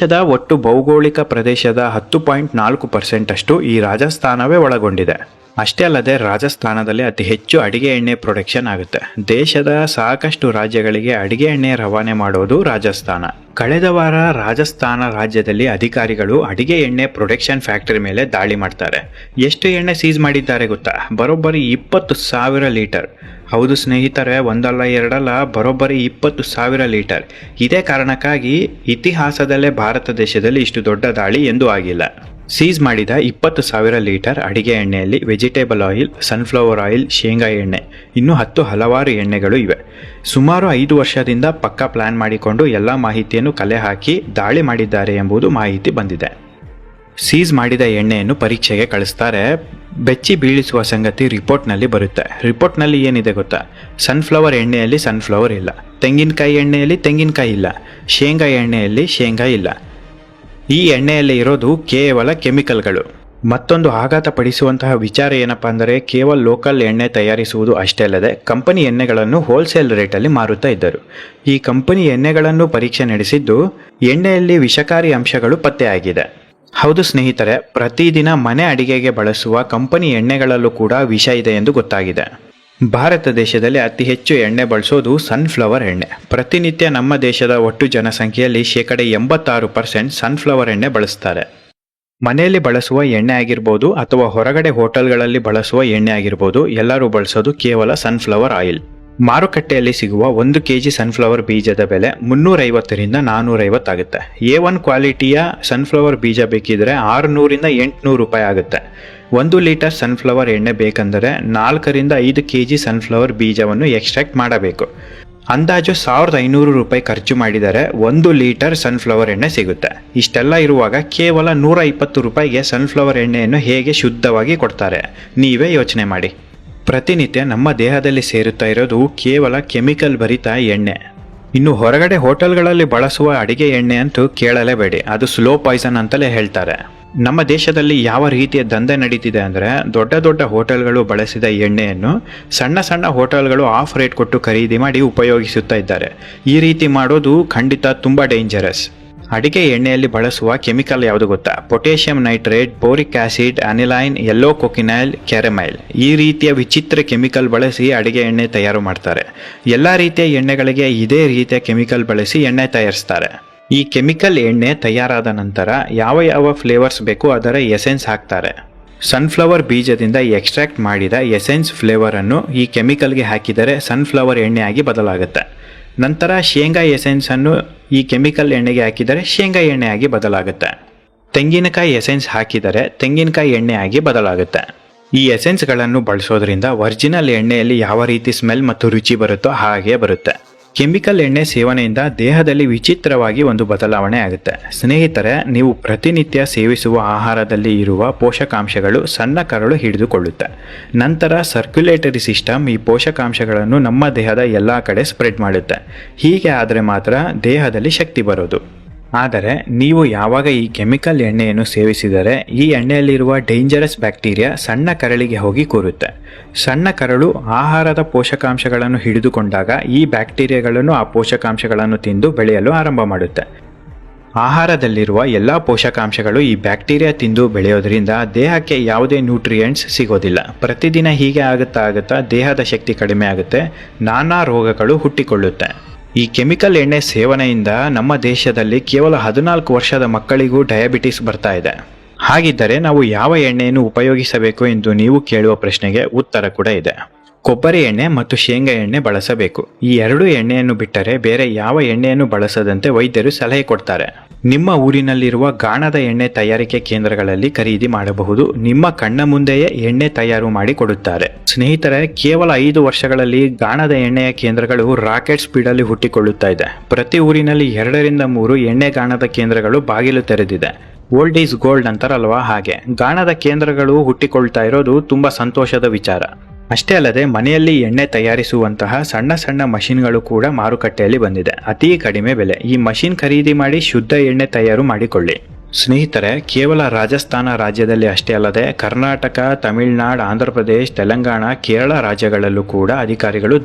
ದೇಶದ ಒಟ್ಟು ಭೌಗೋಳಿಕ ಪ್ರದೇಶದ ಹತ್ತು ಪಾಯಿಂಟ್ ನಾಲ್ಕು ಪರ್ಸೆಂಟ್ ಅಷ್ಟು ಈ ರಾಜಸ್ಥಾನವೇ ಒಳಗೊಂಡಿದೆ. ಅಷ್ಟೇ ಅಲ್ಲದೆ ರಾಜಸ್ಥಾನದಲ್ಲಿ ಅತಿ ಹೆಚ್ಚು ಅಡಿಗೆ ಎಣ್ಣೆ ಪ್ರೊಡಕ್ಷನ್ ಆಗುತ್ತೆ. ದೇಶದ ಸಾಕಷ್ಟು ರಾಜ್ಯಗಳಿಗೆ ಅಡಿಗೆ ಎಣ್ಣೆ ರವಾನೆ ಮಾಡೋದು ರಾಜಸ್ಥಾನ. ಕಳೆದ ವಾರ ರಾಜಸ್ಥಾನ ರಾಜ್ಯದಲ್ಲಿ ಅಧಿಕಾರಿಗಳು ಅಡಿಗೆ ಎಣ್ಣೆ ಪ್ರೊಡಕ್ಷನ್ ಫ್ಯಾಕ್ಟರಿ ಮೇಲೆ ದಾಳಿ ಮಾಡ್ತಾರೆ. ಎಷ್ಟು ಎಣ್ಣೆ ಸೀಸ್ ಮಾಡಿದ್ದಾರೆ ಗೊತ್ತಾ? ಬರೋಬ್ಬರಿ ಇಪ್ಪತ್ತು ಸಾವಿರ ಲೀಟರ್. ಹೌದು ಸ್ನೇಹಿತರೆ, ಒಂದಲ್ಲ ಎರಡಲ್ಲ, ಬರೋಬ್ಬರಿ ಇಪ್ಪತ್ತು ಸಾವಿರ ಲೀಟರ್. ಇದೇ ಕಾರಣಕ್ಕಾಗಿ ಇತಿಹಾಸದಲ್ಲೇ ಭಾರತ ದೇಶದಲ್ಲಿ ಇಷ್ಟು ದೊಡ್ಡ ದಾಳಿ ಎಂದೂ ಆಗಿಲ್ಲ. ಸೀಸ್ ಮಾಡಿದ ಇಪ್ಪತ್ತು ಸಾವಿರ ಲೀಟರ್ ಅಡಿಗೆ ಎಣ್ಣೆಯಲ್ಲಿ ವೆಜಿಟೇಬಲ್ ಆಯಿಲ್, ಸನ್ಫ್ಲವರ್ ಆಯಿಲ್, ಶೇಂಗಾ ಎಣ್ಣೆ, ಇನ್ನೂ ಹತ್ತು ಹಲವಾರು ಎಣ್ಣೆಗಳು ಇವೆ. ಸುಮಾರು ಐದು ವರ್ಷದಿಂದ ಪಕ್ಕಾ ಪ್ಲಾನ್ ಮಾಡಿಕೊಂಡು ಎಲ್ಲ ಮಾಹಿತಿಯನ್ನು ಕಲೆ ಹಾಕಿ ದಾಳಿ ಮಾಡಿದ್ದಾರೆ ಎಂಬುದು ಮಾಹಿತಿ ಬಂದಿದೆ. ಸೀಸ್ ಮಾಡಿದ ಎಣ್ಣೆಯನ್ನು ಪರೀಕ್ಷೆಗೆ ಕಳಿಸ್ತಾರೆ. ಬೆಚ್ಚಿ ಬೀಳಿಸುವ ಸಂಗತಿ ರಿಪೋರ್ಟ್ನಲ್ಲಿ ಬರುತ್ತೆ. ರಿಪೋರ್ಟ್ನಲ್ಲಿ ಏನಿದೆ ಗೊತ್ತಾ? ಸನ್ಫ್ಲವರ್ ಎಣ್ಣೆಯಲ್ಲಿ ಸನ್ಫ್ಲವರ್ ಇಲ್ಲ. ತೆಂಗಿನಕಾಯಿ ಎಣ್ಣೆಯಲ್ಲಿ ತೆಂಗಿನಕಾಯಿ ಇಲ್ಲ. ಶೇಂಗಾ ಎಣ್ಣೆಯಲ್ಲಿ ಶೇಂಗಾ ಇಲ್ಲ. ಈ ಎಣ್ಣೆಯಲ್ಲಿ ಇರೋದು ಕೇವಲ ಕೆಮಿಕಲ್ಗಳು. ಮತ್ತೊಂದು ಆಘಾತ ಪಡಿಸುವಂತಹ ವಿಚಾರ ಏನಪ್ಪಾ ಅಂದರೆ, ಕೇವಲ ಲೋಕಲ್ ಎಣ್ಣೆ ತಯಾರಿಸುವುದು ಅಷ್ಟೇ ಅಲ್ಲದೆ ಕಂಪನಿ ಎಣ್ಣೆಗಳನ್ನು ಹೋಲ್ಸೇಲ್ ರೇಟಲ್ಲಿ ಮಾರುತ್ತಾ ಇದ್ದರು. ಈ ಕಂಪನಿ ಎಣ್ಣೆಗಳನ್ನು ಪರೀಕ್ಷೆ ನಡೆಸಿದ್ದು ಎಣ್ಣೆಯಲ್ಲಿ ವಿಷಕಾರಿ ಅಂಶಗಳು ಪತ್ತೆಯಾಗಿದೆ. ಹೌದು ಸ್ನೇಹಿತರೆ, ಪ್ರತಿದಿನ ಮನೆ ಅಡಿಗೆಗೆ ಬಳಸುವ ಕಂಪನಿ ಎಣ್ಣೆಗಳಲ್ಲೂ ಕೂಡ ವಿಷ ಇದೆ ಎಂದು ಗೊತ್ತಾಗಿದೆ. ಭಾರತ ದೇಶದಲ್ಲಿ ಅತಿ ಹೆಚ್ಚು ಎಣ್ಣೆ ಬಳಸೋದು ಸನ್ಫ್ಲವರ್ ಎಣ್ಣೆ. ಪ್ರತಿನಿತ್ಯ ನಮ್ಮ ದೇಶದ ಒಟ್ಟು ಜನಸಂಖ್ಯೆಯಲ್ಲಿ ಶೇಕಡ ಎಂಬತ್ತಾರು ಪರ್ಸೆಂಟ್ ಸನ್ಫ್ಲವರ್ ಎಣ್ಣೆ ಬಳಸ್ತಾರೆ. ಮನೆಯಲ್ಲಿ ಬಳಸುವ ಎಣ್ಣೆ ಆಗಿರ್ಬೋದು ಅಥವಾ ಹೊರಗಡೆ ಹೋಟೆಲ್ಗಳಲ್ಲಿ ಬಳಸುವ ಎಣ್ಣೆ ಆಗಿರ್ಬೋದು, ಎಲ್ಲರೂ ಬಳಸೋದು ಕೇವಲ ಸನ್ಫ್ಲವರ್ ಆಯಿಲ್ ಮಾರುಕಟ್ಟೆಯಲ್ಲಿ ಸಿಗುವ ಒಂದು ಕೆ ಜಿ ಸನ್ಫ್ಲವರ್ ಬೀಜದ ಬೆಲೆ ಮುನ್ನೂರೈವತ್ತರಿಂದ ನಾನ್ನೂರೈವತ್ತಾಗುತ್ತೆ ಎ ಒನ್ ಕ್ವಾಲಿಟಿಯ ಸನ್ಫ್ಲವರ್ ಬೀಜ ಬೇಕಿದ್ರೆ ಆರುನೂರಿಂದ ಎಂಟುನೂರು ರೂಪಾಯಿ ಆಗುತ್ತೆ. ಒಂದು ಲೀಟರ್ ಸನ್ಫ್ಲವರ್ ಎಣ್ಣೆ ಬೇಕೆಂದರೆ ನಾಲ್ಕರಿಂದ ಐದು ಕೆ ಜಿ ಸನ್ಫ್ಲವರ್ ಬೀಜವನ್ನು ಎಕ್ಸ್ಟ್ರಾಕ್ಟ್ ಮಾಡಬೇಕು. ಅಂದಾಜು ಸಾವಿರದ ಐನೂರು ರೂಪಾಯಿ ಖರ್ಚು ಮಾಡಿದರೆ ಒಂದು ಲೀಟರ್ ಸನ್ಫ್ಲವರ್ ಎಣ್ಣೆ ಸಿಗುತ್ತೆ. ಇಷ್ಟೆಲ್ಲ ಇರುವಾಗ ಕೇವಲ ನೂರ ಇಪ್ಪತ್ತು ರೂಪಾಯಿಗೆ ಸನ್ಫ್ಲವರ್ ಎಣ್ಣೆಯನ್ನು ಹೇಗೆ ಶುದ್ಧವಾಗಿ ಕೊಡ್ತಾರೆ? ನೀವೇ ಯೋಚನೆ ಮಾಡಿ. ಪ್ರತಿನಿತ್ಯ ನಮ್ಮ ದೇಹದಲ್ಲಿ ಸೇರುತ್ತಾ ಇರೋದು ಕೇವಲ ಕೆಮಿಕಲ್ ಭರಿತ ಎಣ್ಣೆ. ಇನ್ನು ಹೊರಗಡೆ ಹೋಟೆಲ್ಗಳಲ್ಲಿ ಬಳಸುವ ಅಡಿಗೆ ಎಣ್ಣೆ ಅಂತೂ ಕೇಳಲೇಬೇಡಿ, ಅದು ಸ್ಲೋ ಪಾಯ್ಸನ್ ಅಂತಲೇ ಹೇಳ್ತಾರೆ. ನಮ್ಮ ದೇಶದಲ್ಲಿ ಯಾವ ರೀತಿಯ ದಂಧೆ ನಡೀತಿದೆ ಅಂದರೆ ದೊಡ್ಡ ದೊಡ್ಡ ಹೋಟೆಲ್ಗಳು ಬಳಸಿದ ಎಣ್ಣೆಯನ್ನು ಸಣ್ಣ ಸಣ್ಣ ಹೋಟೆಲ್ಗಳು ಆಫ್ ರೇಟ್ ಕೊಟ್ಟು ಖರೀದಿ ಮಾಡಿ ಉಪಯೋಗಿಸುತ್ತಾ ಇದ್ದಾರೆ. ಈ ರೀತಿ ಮಾಡೋದು ಖಂಡಿತ ತುಂಬ ಡೇಂಜರಸ್ ಅಡಿಗೆ ಎಣ್ಣೆಯಲ್ಲಿ ಬಳಸುವ ಕೆಮಿಕಲ್ ಯಾವುದು ಗೊತ್ತಾ? Potassium nitrate, boric acid, aniline, yellow cochineal, caramel. ಈ ರೀತಿಯ ವಿಚಿತ್ರ ಕೆಮಿಕಲ್ ಬಳಸಿ ಅಡಿಗೆ ಎಣ್ಣೆ ತಯಾರು ಮಾಡ್ತಾರೆ. ಎಲ್ಲ ರೀತಿಯ ಎಣ್ಣೆಗಳಿಗೆ ಇದೇ ರೀತಿಯ ಕೆಮಿಕಲ್ ಬಳಸಿ ಎಣ್ಣೆ ತಯಾರಿಸ್ತಾರೆ. ಈ ಕೆಮಿಕಲ್ ಎಣ್ಣೆ ತಯಾರಾದ ನಂತರ ಯಾವ ಯಾವ ಫ್ಲೇವರ್ಸ್ ಬೇಕು ಅದರ ಎಸೆನ್ಸ್ ಹಾಕ್ತಾರೆ. ಸನ್ಫ್ಲವರ್ ಬೀಜದಿಂದ ಎಕ್ಸ್ಟ್ರಾಕ್ಟ್ ಮಾಡಿದ ಎಸೆನ್ಸ್ ಫ್ಲೇವರನ್ನು ಈ ಕೆಮಿಕಲ್ಗೆ ಹಾಕಿದರೆ ಸನ್ಫ್ಲವರ್ ಎಣ್ಣೆಯಾಗಿ ಬದಲಾಗುತ್ತೆ. ನಂತರ ಶೇಂಗಾ ಎಸೆನ್ಸನ್ನು ಈ ಕೆಮಿಕಲ್ ಎಣ್ಣೆಗೆ ಹಾಕಿದರೆ ಶೇಂಗಾ ಎಣ್ಣೆಯಾಗಿ ಬದಲಾಗುತ್ತೆ. ತೆಂಗಿನಕಾಯಿ ಎಸೆನ್ಸ್ ಹಾಕಿದರೆ ತೆಂಗಿನಕಾಯಿ ಎಣ್ಣೆಯಾಗಿ ಬದಲಾಗುತ್ತೆ. ಈ ಎಸೆನ್ಸ್ಗಳನ್ನು ಬಳಸೋದ್ರಿಂದ ಒರಿಜಿನಲ್ ಎಣ್ಣೆಯಲ್ಲಿ ಯಾವ ರೀತಿ ಸ್ಮೆಲ್ ಮತ್ತು ರುಚಿ ಬರುತ್ತೋ ಹಾಗೆ ಬರುತ್ತೆ. ಕೆಮಿಕಲ್ ಎಣ್ಣೆ ಸೇವನೆಯಿಂದ ದೇಹದಲ್ಲಿ ವಿಚಿತ್ರವಾಗಿ ಒಂದು ಬದಲಾವಣೆ ಆಗುತ್ತೆ. ಸ್ನೇಹಿತರೆ, ನೀವು ಪ್ರತಿನಿತ್ಯ ಸೇವಿಸುವ ಆಹಾರದಲ್ಲಿ ಇರುವ ಪೋಷಕಾಂಶಗಳು ಸಣ್ಣ ಕರಳು ಹಿಡಿದುಕೊಳ್ಳುತ್ತೆ. ನಂತರ ಸರ್ಕ್ಯುಲೇಟರಿ ಸಿಸ್ಟಮ್ ಈ ಪೋಷಕಾಂಶಗಳನ್ನು ನಮ್ಮ ದೇಹದ ಎಲ್ಲ ಕಡೆ ಸ್ಪ್ರೆಡ್ ಮಾಡುತ್ತೆ. ಹೀಗೆ ಆದರೆ ಮಾತ್ರ ದೇಹದಲ್ಲಿ ಶಕ್ತಿ ಬರೋದು. ಆದರೆ ನೀವು ಯಾವಾಗ ಈ ಕೆಮಿಕಲ್ ಎಣ್ಣೆಯನ್ನು ಸೇವಿಸಿದರೆ, ಈ ಎಣ್ಣೆಯಲ್ಲಿರುವ ಡೇಂಜರಸ್ ಬ್ಯಾಕ್ಟೀರಿಯಾ ಸಣ್ಣ ಕರಳಿಗೆ ಹೋಗಿ ಕೂರುತ್ತೆ. ಸಣ್ಣ ಕರಳು ಆಹಾರದ ಪೋಷಕಾಂಶಗಳನ್ನು ಹಿಡಿದುಕೊಂಡಾಗ ಈ ಬ್ಯಾಕ್ಟೀರಿಯಾಗಳನ್ನು ಆ ಪೋಷಕಾಂಶಗಳನ್ನು ತಿಂದು ಬೆಳೆಯಲು ಆರಂಭ ಮಾಡುತ್ತೆ. ಆಹಾರದಲ್ಲಿರುವ ಎಲ್ಲ ಪೋಷಕಾಂಶಗಳು ಈ ಬ್ಯಾಕ್ಟೀರಿಯಾ ತಿಂದು ಬೆಳೆಯೋದ್ರಿಂದ ದೇಹಕ್ಕೆ ಯಾವುದೇ ನ್ಯೂಟ್ರಿಯೆಂಟ್ಸ್ ಸಿಗೋದಿಲ್ಲ. ಪ್ರತಿದಿನ ಹೀಗೆ ಆಗುತ್ತಾ ಆಗುತ್ತಾ ದೇಹದ ಶಕ್ತಿ ಕಡಿಮೆ ಆಗುತ್ತೆ, ನಾನಾ ರೋಗಗಳು ಹುಟ್ಟಿಕೊಳ್ಳುತ್ತೆ. ಈ ಕೆಮಿಕಲ್ ಎಣ್ಣೆ ಸೇವನೆಯಿಂದ ನಮ್ಮ ದೇಶದಲ್ಲಿ ಕೇವಲ ಹದಿನಾಲ್ಕು ವರ್ಷದ ಮಕ್ಕಳಿಗೂ ಡಯಾಬಿಟಿಸ್ ಬರ್ತಾ ಇದೆ. ಹಾಗಿದ್ದರೆ ನಾವು ಯಾವ ಎಣ್ಣೆಯನ್ನು ಉಪಯೋಗಿಸಬೇಕು ಎಂದು ನೀವು ಕೇಳುವ ಪ್ರಶ್ನೆಗೆ ಉತ್ತರ ಕೂಡ ಇದೆ. ಕೊಬ್ಬರಿ ಎಣ್ಣೆ ಮತ್ತು ಶೇಂಗಾ ಎಣ್ಣೆ ಬಳಸಬೇಕು. ಈ ಎರಡು ಎಣ್ಣೆಯನ್ನು ಬಿಟ್ಟರೆ ಬೇರೆ ಯಾವ ಎಣ್ಣೆಯನ್ನು ಬಳಸದಂತೆ ವೈದ್ಯರು ಸಲಹೆ ಕೊಡ್ತಾರೆ. ನಿಮ್ಮ ಊರಿನಲ್ಲಿರುವ ಗಾಣದ ಎಣ್ಣೆ ತಯಾರಿಕೆ ಕೇಂದ್ರಗಳಲ್ಲಿ ಖರೀದಿ ಮಾಡಬಹುದು. ನಿಮ್ಮ ಕಣ್ಣ ಮುಂದೆಯೇ ಎಣ್ಣೆ ತಯಾರು ಮಾಡಿ ಕೊಡುತ್ತಾರೆ. ಸ್ನೇಹಿತರೆ, ಕೇವಲ ಐದು ವರ್ಷಗಳಲ್ಲಿ ಗಾಣದ ಎಣ್ಣೆಯ ಕೇಂದ್ರಗಳು ರಾಕೆಟ್ ಸ್ಪೀಡಲ್ಲಿ ಹುಟ್ಟಿಕೊಳ್ಳುತ್ತಾ ಇದೆ. ಪ್ರತಿ ಊರಿನಲ್ಲಿ ಎರಡರಿಂದ ಮೂರು ಎಣ್ಣೆ ಗಾಣದ ಕೇಂದ್ರಗಳು ಬಾಗಿಲು ತೆರೆದಿದೆ. ಓಲ್ಡ್ ಈಸ್ ಗೋಲ್ಡ್ ಅಂತಾರಲ್ವಾ ಹಾಗೆ. ಗಾಣದ ಕೇಂದ್ರಗಳು ಹುಟ್ಟಿಕೊಳ್ತಾ ಇರೋದು ತುಂಬಾ ಸಂತೋಷದ ವಿಚಾರ. ಅಷ್ಟೇ ಅಲ್ಲದೆ ಮನೆಯಲ್ಲಿ ಎಣ್ಣೆ ತಯಾರಿಸುವಂತಹ ಸಣ್ಣ ಸಣ್ಣ ಮಷಿನ್ಗಳು ಕೂಡ ಮಾರುಕಟ್ಟೆಯಲ್ಲಿ ಬಂದಿದೆ. ಅತಿ ಕಡಿಮೆ ಬೆಲೆ. ಈ ಮಷಿನ್ ಖರೀದಿ ಮಾಡಿ ಶುದ್ಧ ಎಣ್ಣೆ ತಯಾರು ಮಾಡಿಕೊಳ್ಳಿ. ಸ್ನೇಹಿತರೆ, ಕೇವಲ ರಾಜಸ್ಥಾನ ರಾಜ್ಯದಲ್ಲಿ ಅಷ್ಟೇ ಅಲ್ಲದೆ ಕರ್ನಾಟಕ, ತಮಿಳುನಾಡು ಆಂಧ್ರ ಪ್ರದೇಶ್ ತೆಲಂಗಾಣ, ಕೇರಳ ರಾಜ್ಯಗಳಲ್ಲೂ ಕೂಡ ಅಧಿಕಾರಿಗಳು